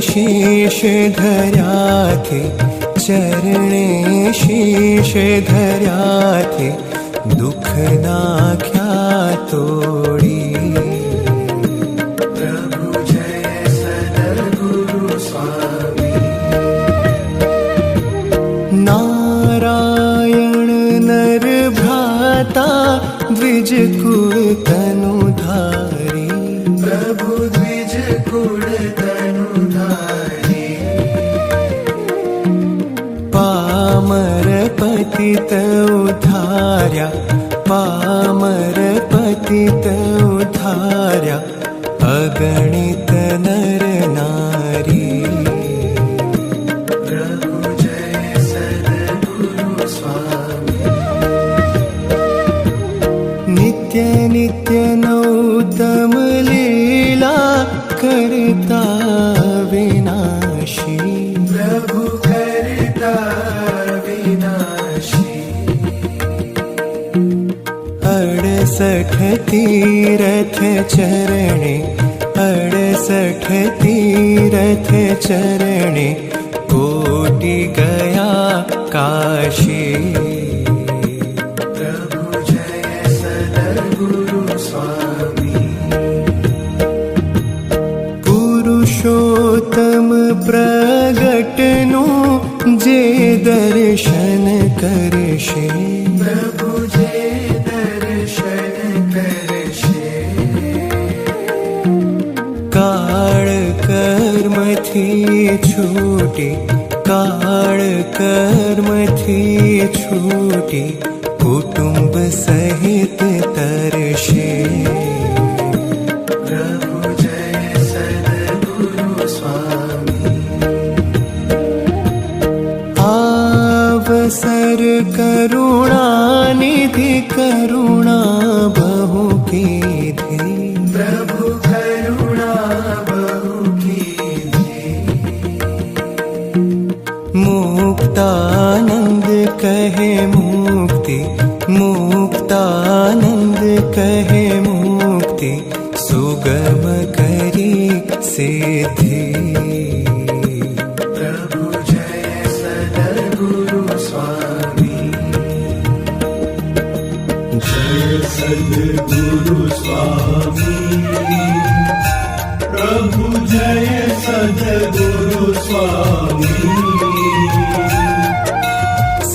शीश धरा थे चरणे शीश धरा थे दुख नाख्या तोड़ी। नारायण नर भ्राता द्विज कुल तनुधारी। प्रभु द्विज कुल पतित उद्धार्या पामर पतित नर। नित्य नित्य नौतम लीला करता विनाशी। प्रभु अडसठ तीरथ चरणे अडसठ तीरथ चरणे कोटि गया काशी। प्रभु जय सद्गुरु स्वामी। पुरुषोत्तम प्रगटनु जे दर्शन करशे काळ कर्मथी छूटी काळ कर्मथी छूटी कुटुंब सहित तरशे। प्रभु जय सद्गुरु स्वामी। आवसर करुणानिधि करुणा बहु कीधि मुक्तानंद कहे मुक्ति, सुगम करी सिद्धि। प्रभु जय सद्गुरु स्वामी। जय स्वामी। प्रभु जय सद्गुरु स्वामी।